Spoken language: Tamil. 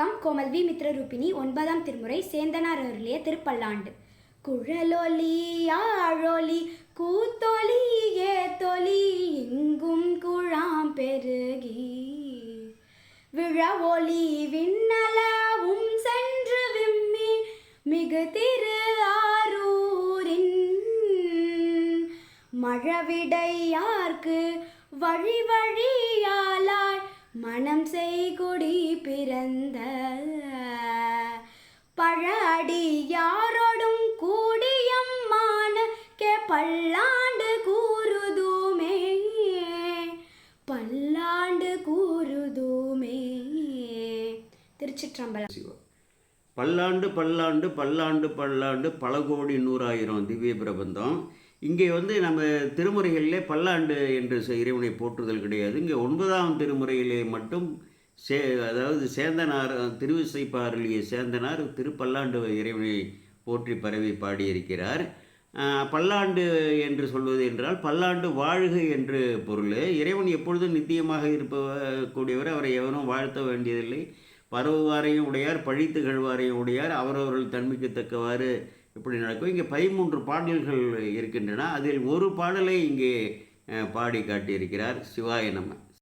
வணக்கம். கோமல் வி. மித்ரரூபிணி ஒன்பதாம் திருமுறை சேந்தனார் அருளிய திருப்பல்லாண்டு. குழலொலி ஆழொலி கூத்தொலி ஏத்தொலி எங்கும் குழாம் பெருகி. விழவொலி விண்ணலாவும் சென்று விம்மி மிகு திரு ஆரூரின். மழவிடையார்க்கு வழி வழியாலாய் மனம் செய்குடி பிறந்த பழடி யாரோடும் கூடியம்மான கே பல்லாண்டு கூறுதுமே. பல்லாண்டு கூறுதுமே. திருச்சிற்றம்பலம். பல்லாண்டு பல்லாண்டு பல்லாண்டு பல்லாண்டு பல கோடி நூறாயிரம் திவ்ய பிரபந்தம். இங்கே வந்து நம்ம திருமுறைகளிலே பல்லாண்டு என்று இறைவனை போற்றுதல் கிடையாது. இங்கே ஒன்பதாம் திருமுறையிலே மட்டும் சே அதாவது சேந்தனார் திருவிசைப்பாருளிய சேந்தனார் திருப்பல்லாண்டு இறைவனை போற்றி பரவி பாடியிருக்கிறார். பல்லாண்டு என்று சொல்வது என்றால் பல்லாண்டு வாழ்க என்று பொருள். இறைவன் எப்பொழுதும் நித்தியமாக இருப்ப கூடியவர் அவரை எவரும் வாழ்த்த வேண்டியதில்லை. பரவுவாரையும் உடையார் பழித்து கழுவாரையும் உடையார். அவரவர்கள் தன்மைக்கு தக்கவாறு இப்படி நடக்கும். இங்கே பதிமூன்று பாடல்கள் இருக்கின்றன. அதில் ஒரு பாடலை இங்கே பாடி காட்டியிருக்கிறார் சிவாய நம்ம